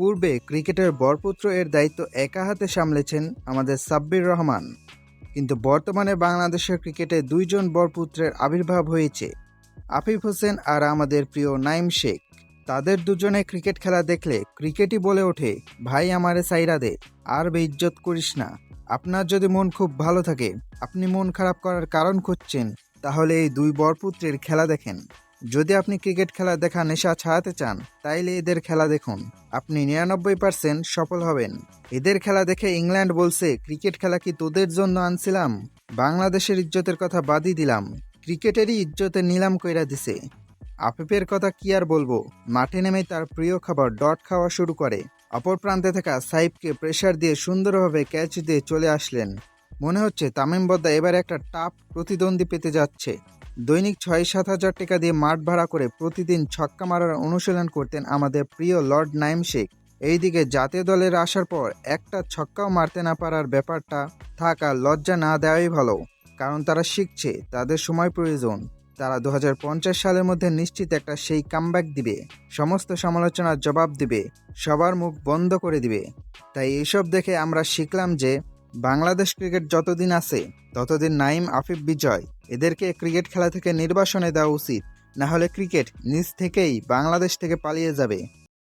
পূর্বে ক্রিকেটের বরপুত্র এর দায়িত্ব একা হাতে সামলেছেন আমাদের সাব্বির রহমান। কিন্তু বর্তমানে বাংলাদেশের ক্রিকেটে দুইজন বরপুত্রের আবির্ভাব হয়েছে। আফিফ হোসেন আর আমাদের প্রিয় নাইম শেখ। তাদের দুজনে ক্রিকেট খেলা দেখলে ক্রিকেটই বলে ওঠে, ভাই আমারে সাইরা দে, আর বেইজ্জত করিস না। আপনার যদি মন খুব ভালো থাকে, আপনি মন খারাপ করার কারণ খুঁজছেন, তাহলে এই দুই বরপুত্রের খেলা দেখেন। যদি আপনি ক্রিকেট খেলা দেখা নেশা ছাড়াতে চান, তাইলে এদের খেলা দেখুন। আপনি নিরানব্বই পার্সেন্ট সফল হবেন। এদের খেলা দেখে ইংল্যান্ড বলছে, ক্রিকেট খেলা কি তোদের জন্য আনছিলাম? বাংলাদেশের ইজ্জতের কথা বাদই দিলাম। ক্রিকেটেরই ইজ্জতে নিলাম কইরা দিছে। আফিফের কথা কি আর বলব? মাঠে নেমে তার প্রিয় খাবার ডট খাওয়া শুরু করে। অপর প্রান্তে থাকা সাইফকে প্রেশার দিয়ে সুন্দরভাবে ক্যাচ দিয়ে চলে আসলেন। মনে হচ্ছে তামিম বদ্দা এবার একটা টাপ প্রতিদ্বন্দ্বী পেতে যাচ্ছে। দৈনিক ছয় সাত হাজার টাকা দিয়ে মাঠ ভাড়া করে প্রতিদিন ছক্কা মারার অনুশীলন করতেন আমাদের প্রিয় লর্ড নাইম শেখ। এইদিকে জাতীয় দলের আসার পর একটা ছক্কাও মারতে না পারার ব্যাপারটা থাকা লজ্জা না দেওয়াই ভালো, কারণ তারা শিখছে, তাদের সময় প্রয়োজন। তারা দু হাজার পঞ্চাশ সালের মধ্যে নিশ্চিত একটা সেই কামব্যাক দিবে, সমস্ত সমালোচনার জবাব দিবে, সবার মুখ বন্ধ করে দিবে। তাই এইসব দেখে আমরা শিখলাম যে বাংলাদেশ ক্রিকেট যতদিন আছে, ততদিন নাইম আফিফ বিজয়। এদেরকে ক্রিকেট খেলা থেকে নির্বাসনে দেওয়া উচিত, না হলে ক্রিকেট নিজ থেকেই বাংলাদেশ থেকে পালিয়ে যাবে।